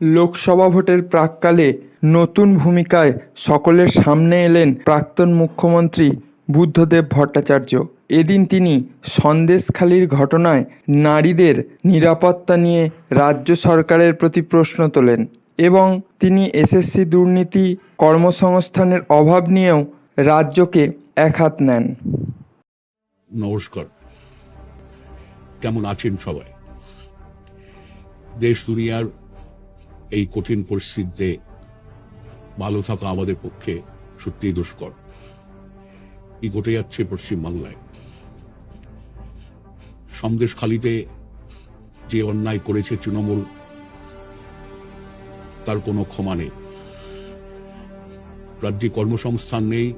লোকসভা ভোটের প্রাক্কালে নতুন ভূমিকায় সকলের সামনে এলেন প্রাক্তন মুখ্যমন্ত্রী বুদ্ধদেব ভট্টাচার্য। এদিন তিনি সন্দেশখালির ঘটনায় নারীদের নিরাপত্তা নিয়ে রাজ্য সরকারের প্রতি প্রশ্ন তোলেন এবং তিনি এসএসসি দুর্নীতি কর্মসংস্থানের অভাব নিয়েও রাজ্যকে একহাত নেন। নমস্কার। কেমন আছেন সবাই? দেশ দুনিয়ার এই কঠিন পরিস্থিতিতে ভালো থাকা আমাদের পক্ষে সত্যিই দুষ্কর। কি ঘটে যাচ্ছে পশ্চিমবাংলায়? সন্দেশখালিতে যে অন্যায় করেছে তৃণমূল, তার কোনো ক্ষমা নেই। রাজ্যে কর্মসংস্থান নেই,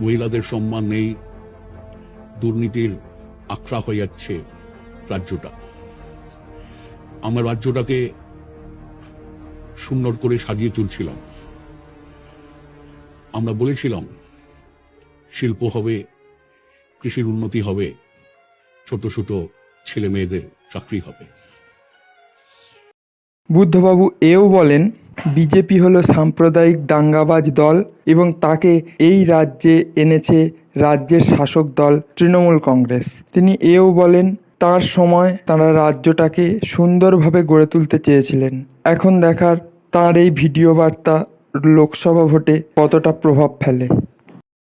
মহিলাদের সম্মান নেই, দুর্নীতির আখড়া হয়ে যাচ্ছে রাজ্যটা। আমার রাজ্যটাকে সুন্দর করে সাজিয়ে তুলছিলাম। আমরা বলেছিলাম, শিল্প হবে, কৃষির উন্নতি হবে, ছোট ছোট ছেলে মেয়েদের চাকরি হবে। বুদ্ধবাবু এও বলেন, বিজেপি হলো সাম্প্রদায়িক দাঙ্গাবাজ দল এবং তাকে এই রাজ্যে এনেছে রাজ্যের শাসক দল তৃণমূল কংগ্রেস। তিনি এও বলেন তার সময় তারা রাজ্যটাকে সুন্দরভাবে গড়ে তুলতে চেয়েছিলেন। এখন দেখার তার এই ভিডিও বার্তা লোকসভা ভোটে কতটা প্রভাব ফেলে।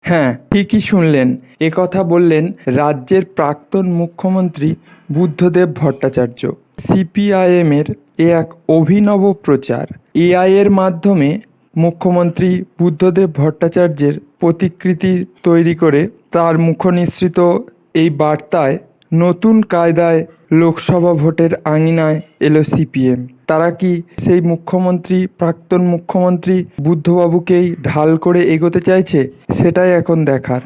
হ্যাঁ ঠিকই শুনলেন। একথা বললেন রাজ্যের প্রাক্তন মুখ্যমন্ত্রী বুদ্ধদেব ভট্টাচার্য। সিপিআইএমের এ এক অভিনব প্রচার। এআই এর মাধ্যমে মুখ্যমন্ত্রী বুদ্ধদেব ভট্টাচার্যের প্রতিকৃতি তৈরি করে তার মুখনিসৃত এই বার্তায় নতুন কায়দায় লোকসভা ভোটের আঙিনায় এলো সিপিএম। তারা কি সেই মুখ্যমন্ত্রী, প্রাক্তন মুখ্যমন্ত্রী বুদ্ধবাবুকেই ঢাল করে এগোতে চাইছে? সেটাই এখন দেখার।